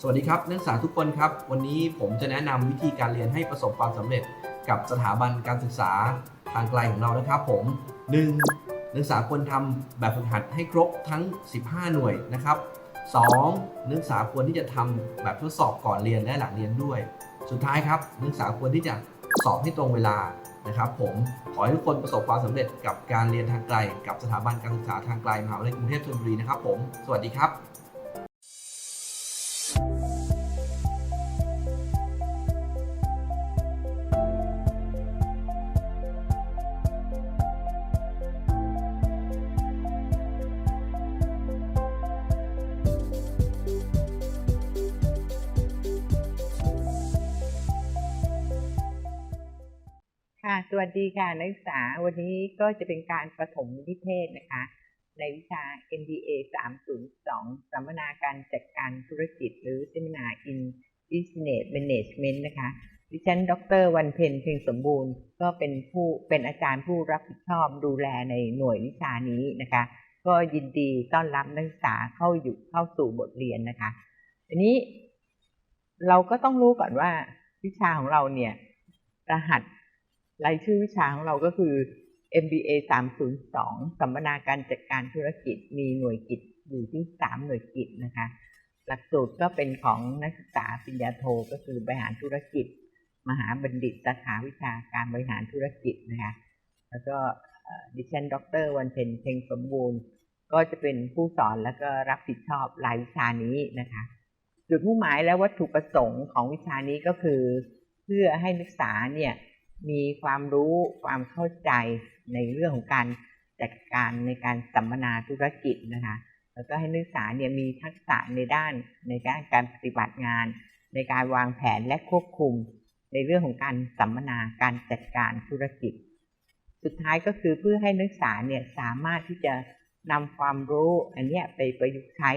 สวัสดีครับนักศึกษาทุกคนครับ วันนี้ผมจะแนะนำวิธีการเรียนให้ประสบความสำเร็จกับสถาบันการศึกษาทางไกลของเรานะครับผม 1. นักศึกษาควรทำแบบฝึกหัดให้ครบทั้ง 15 หน่วยนะครับ 2. นักศึกษาควรที่จะทำแบบทดสอบก่อนเรียนและหลังเรียนด้วย สุดท้ายครับนักศึกษาควรที่จะสอบให้ตรงเวลานะครับผมขอให้ทุกคนประสบความสำเร็จกับการเรียนทางไกล กับสถาบันการศึกษาทางไกลมหาวิทยาลัยกรุงเทพธนบุรีนะครับผม สวัสดีครับ สวัสดีค่ะนักศึกษา วันนี้ก็จะเป็นการประถมนิเทศนะคะ ในวิชา MBA 302 สัมมนาการจัดการธุรกิจ หรือ Seminar in Business Management นะคะ ดิฉัน ดร วันเพ็ญเพ็งสมบูรณ์ ก็เป็นผู้เป็นอาจารย์ผู้รับผิดชอบดูแลในหน่วยวิชานี้นะคะ ก็ยินดีต้อนรับนักศึกษาเข้าอยู่เข้าสู่บทเรียนนะคะทีนี้เราก็ต้องรู้ก่อนว่าวิชาของเราเนี่ยรหัส รายชื่อวิชาของเราก็คือ MBA 302 สัมมนาการจัดการธุรกิจ มีหน่วยกิจอยู่ที่ 3 หน่วยกิจนะคะ หลักสูตรก็เป็นของนักศึกษาปริญญาโทก็คือบริหารธุรกิจ มหาบัณฑิตสาขาวิชาการบริหารธุรกิจนะคะ แล้วก็ดิฉันดรวันเพ็ญเพ็งสมบูรณ์ ก็จะเป็นผู้สอนแล้วก็รับผิดชอบรายวิชานี้นะคะ จุดมุ่งหมายและวัตถุประสงค์ของวิชานี้ก็คือ เพื่อให้นักศึกษาเนี่ย มีความรู้ความเข้าใจในเรื่องของการจัดการในการสัมมนาธุรกิจนะคะ แล้วก็ให้นักศึกษาเนี่ยมีทักษะในด้านในด้านการปฏิบัติงาน ในการวางแผนและควบคุม ในเรื่องของการสัมมนาการจัดการธุรกิจ สุดท้ายก็คือเพื่อให้นักศึกษาเนี่ยสามารถที่จะนำความรู้อันเนี้ยไปประยุกต์ใช้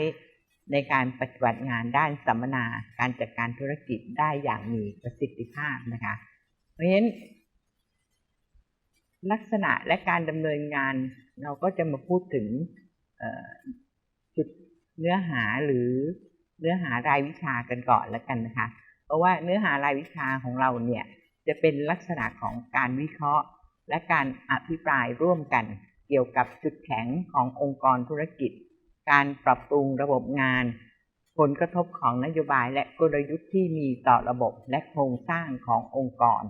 ในการปฏิบัติงานด้านสัมมนาการจัดการธุรกิจได้อย่างมีประสิทธิภาพนะคะ ราะฉะนั้นลักษณะและการดำเนินงาน เราก็จะมาพูดถึงจุดเนื้อหาหรือเนื้อหารายวิชากันก่อนแล้วกันนะคะ เพราะว่าเนื้อหารายวิชาของเราเนี่ยจะเป็นลักษณะของการวิเคราะห์ และการอภิปรายร่วมกันเกี่ยวกับจุดแข็งขององค์กรธุรกิจ การปรับปรุงระบบงาน ผลกระทบของนโยบายและกลยุทธ์ที่มีต่อระบบและโครงสร้างขององค์กร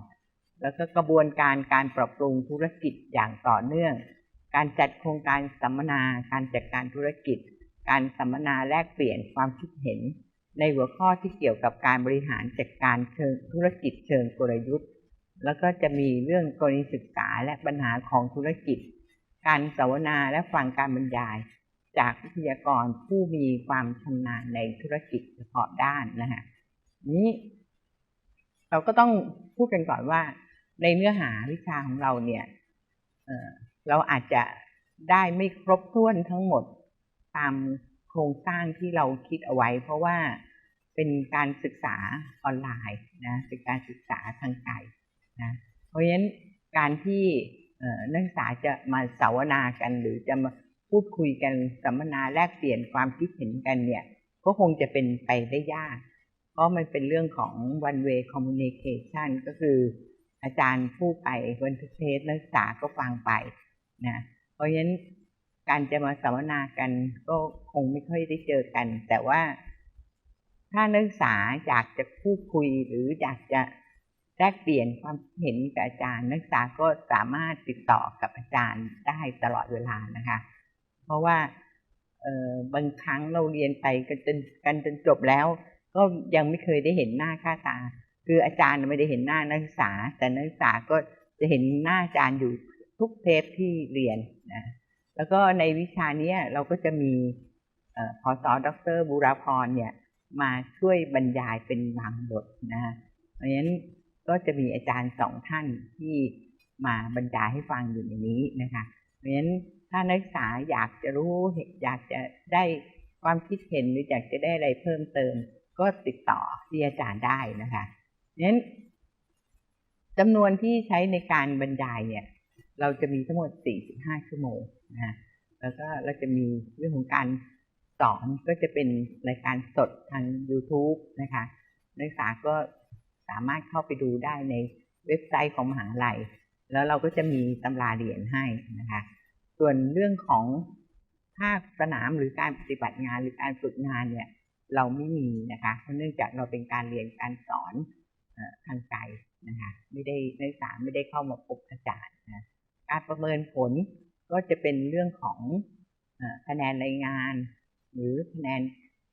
แล้วก็กระบวนการการปรับปรุงธุรกิจอย่างต่อเนื่อง การจัดโครงการสัมมนา การจัดการธุรกิจ การสัมมนาแลกเปลี่ยนความคิดเห็น ในหัวข้อที่เกี่ยวกับการบริหารจัดการเชิงธุรกิจเชิงกลยุทธ์ แล้วก็จะมีเรื่องกรณีศึกษาและปัญหาของธุรกิจ การสัมมนาและฟังการบรรยาย จากวิทยากรผู้มีความชำนาญในธุรกิจเฉพาะด้านนะฮะนี้ เราก็ต้องพูดกันก่อนว่า ในเนื้อหาวิชาของเราเนี่ยเราอาจจะได้ไม่ครบถ้วนทั้งหมดตามโครงสร้างที่เราคิดเอาไว้ เพราะว่าเป็นการศึกษาออนไลน์นะเป็นการศึกษาทางไกลนะเพราะฉะนั้นการที่นักศึกษาจะมาเสาวนากัน หรือจะมาพูดคุยกันสัมมนาแลกเปลี่ยนความคิดเห็นกันเนี่ย ก็คงจะเป็นไปได้ยาก เพราะมันเป็นเรื่องของ one way communication ก็คือ อาจารย์พูดไปวันทุกเทสนักศึกษาก็ฟังไปนะเพราะฉะนั้นการจะมาสัมมนากันก็คงไม่ค่อยได้เจอกัน แต่ว่าถ้านักศึกษาอยากจะพูดคุยหรืออยากจะแลกเปลี่ยนความเห็นกับอาจารย์ นักศึกษาก็สามารถติดต่อกับอาจารย์ได้ตลอดเวลานะคะ เพราะว่าบางครั้งเราเรียนไปกันจนกันจนจบแล้ว ก็ยังไม่เคยได้เห็นหน้าค่าตา คืออาจารย์ไม่ได้เห็นหน้านักศึกษา แต่นักศึกษาก็จะเห็นหน้าอาจารย์อยู่ทุกเทปที่เรียนนะแล้วก็ในวิชานี้เราก็จะมีอพอสอดรบุราพรเนี่ยมาช่วยบรรยายเป็นบางบทนะเพราะฉะนั้นก็จะมีอาจารย์สองท่านที่มาบรรยายให้ฟังอยู่ในนี้นะคะเพราะฉะนั้นถ้านักศึกษาอยากจะรู้อยากจะได้ความคิดเห็นหรืออยากจะได้อะไรเพิ่มเติม ก็ติดต่อที่อาจารย์ได้นะคะ นั้นจำนวนที่ใช้ในการบรรยายเนี่ย เราจะมีทั้งหมด 45 ชั่วโมงนะแล้วก็เราจะมีเรื่องของการสอนก็จะเป็นรายการสดทาง YouTube นะคะ นักศึกษาก็สามารถเข้าไปดูได้ในเว็บไซต์ของมหาลัย แล้วเราก็จะมีตำราเรียนให้นะคะ ส่วนเรื่องของภาคสนามหรือการปฏิบัติงานหรือการฝึกงานเนี่ย เราไม่มีนะคะ เพราะเนื่องจากเราเป็นการเรียนการสอน ทางไกลนะคะไม่ได้นักศึกษาไม่ได้เข้ามาพบอาจารย์นะการประเมินผลก็จะเป็นเรื่องของคะแนนรายงาน หรือคะแนน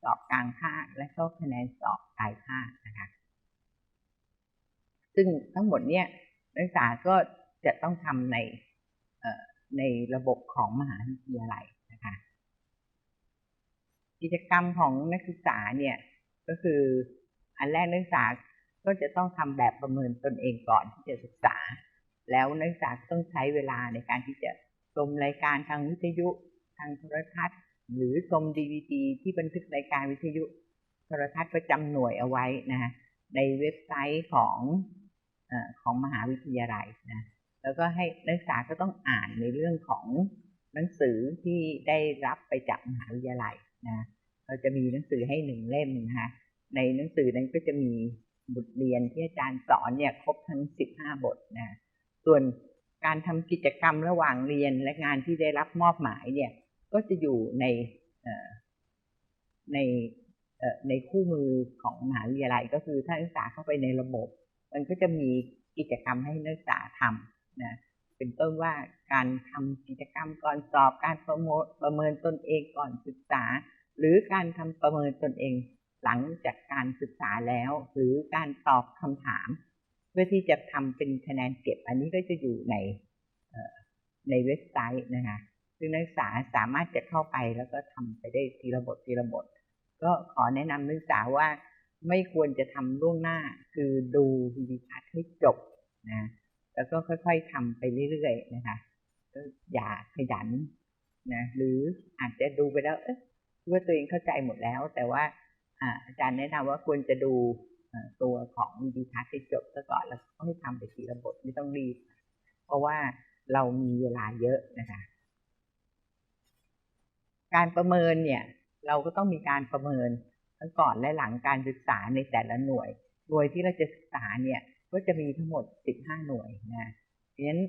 สอบกลางภาคและก็คะแนนสอบปลายภาคนะคะซึ่งทั้งหมดเนี่ยนักศึกษาก็จะต้องทำในในระบบของมหาวิทยาลัยนะคะกิจกรรมของนักศึกษาเนี่ยก็คืออันแรกนักศึกษา ก็จะต้องทำแบบประเมินตนเองก่อนที่จะศึกษา แล้วนักศึกษาต้องใช้เวลาในการที่จะชมรายการทางวิทยุ ทางโทรทัศน์ หรือชมดีวดีที่บันทึกรายการวิทยุโทรทัศน์ประจำหน่วยเอาไว้นะฮะในเว็บไซต์ของอของมหาวิทยาลัยนะแล้วก็ให้นักศึกษาก็ต้องอ่านในเรื่องของหนังสือที่ได้รับไปจากมหาวิทยาลัยนะเราจะมีหนังสือให้หนึ่งเล่มนะคะในหนังสือนั้นก็จะมี บทเรียนที่อาจารย์สอนเนี่ยครบทั้ง15บทนะ ส่วนการทำกิจกรรมระหว่างเรียนและงานที่ได้รับมอบหมายเนี่ย ก็จะอยู่ในในในคู่มือของมหาวิทยาลัยก็คือถ้านักศึกษาเข้าไปในระบบ มันก็จะมีกิจกรรมให้นักศึกษาทำนะเป็นต้นว่าการทำกิจกรรมก่อนสอบการประเมินประเมินตนเองก่อนศึกษา หรือการทำประเมินตนเอง หลังจากการศึกษาแล้ว หรือการตอบคำถาม เพื่อที่จะทำเป็นคะแนนเก็บ อันนี้ก็จะอยู่ในในเว็บไซต์นะคะซึ่งนักศึกษาสามารถจะเข้าไปแล้วก็ทำไปได้ทีละบททีละบท ก็ขอแนะนำนักศึกษาว่าไม่ควรจะทำล่วงหน้า คือดูวิดีทัศน์ให้จบนะแล้วก็ค่อยๆทำไปเรื่อยๆนะคะก็อย่าขยันนะหรืออาจจะดูไปแล้วเอ๊ะว่าตัวเองเข้าใจหมดแล้ว แต่ว่า อาจารย์แนะนำว่าควรจะดูตัวของวิดีทัศน์ให้จบซะก่อนแล้วค่อยทำไปทีละบทไม่ต้องรีบ เพราะว่าเรามีเวลาเยอะนะคะ การประเมินเนี่ย เราก็ต้องมีการประเมินทั้งก่อนและหลังการศึกษาในแต่ละหน่วย หน่วยที่เราจะศึกษาเนี่ยก็จะมีทั้งหมด 15 หน่วยนะเพราะฉะนั้น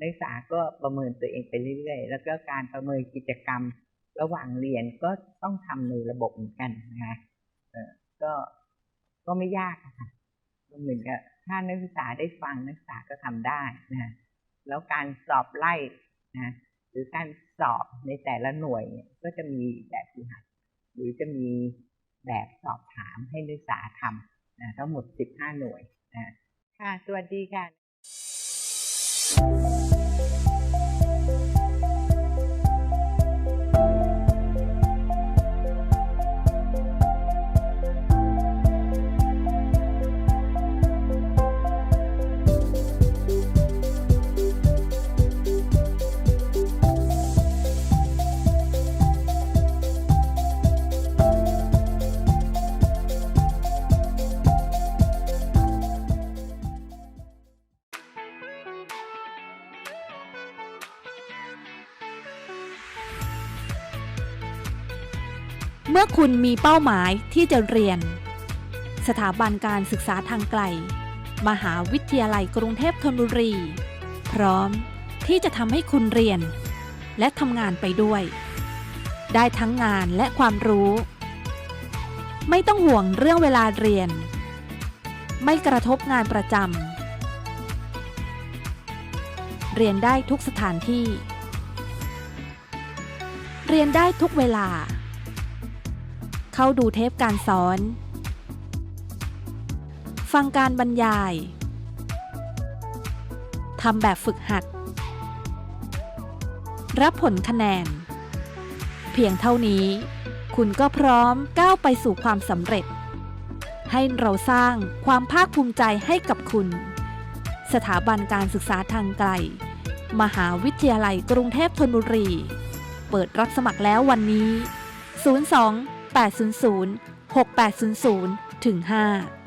นักศึกษาก็ประเมินตัวเองไปเรื่อยๆ แล้วก็การประเมินกิจกรรมระหว่างเรียนก็ต้องทำในระบบเหมือนกันนะคะ ก็ก็ไม่ยากค่ะเหมือนกับถ้านักศึกษาได้ฟังนักศึกษาก็ทำได้นะแล้วการสอบไล่นะหรือการสอบในแต่ละหน่วยเนี่ยก็จะมีแบบฝึกหัด หรือจะมีแบบสอบถามให้นักศึกษาทำนะทั้งหมด 15 หน่วยนะค่ะสวัสดีค่ะ มื่อคุณมีเป้าหมายที่จะเรียน สถาบันการศึกษาทางไกล มหาวิทยาลัยกรุงเทพธนบุรี พร้อมที่จะทำให้คุณเรียน และทำงานไปด้วย ได้ทั้งงานและความรู้ ไม่ต้องห่วงเรื่องเวลาเรียน ไม่กระทบงานประจำเรียนได้ทุกสถานที่ เรียนได้ทุกเวลา เข้าดูเทปการสอน ฟังการบรรยาย ทำแบบฝึกหัด รับผลคะแนน เพียงเท่านี้ คุณก็พร้อมก้าวไปสู่ความสำเร็จ ให้เราสร้างความภาคภูมิใจให้กับคุณ สถาบันการศึกษาทางไกล มหาวิทยาลัยกรุงเทพธนบุรี เปิดรับสมัครแล้ววันนี้ 02 800 6800ถึง5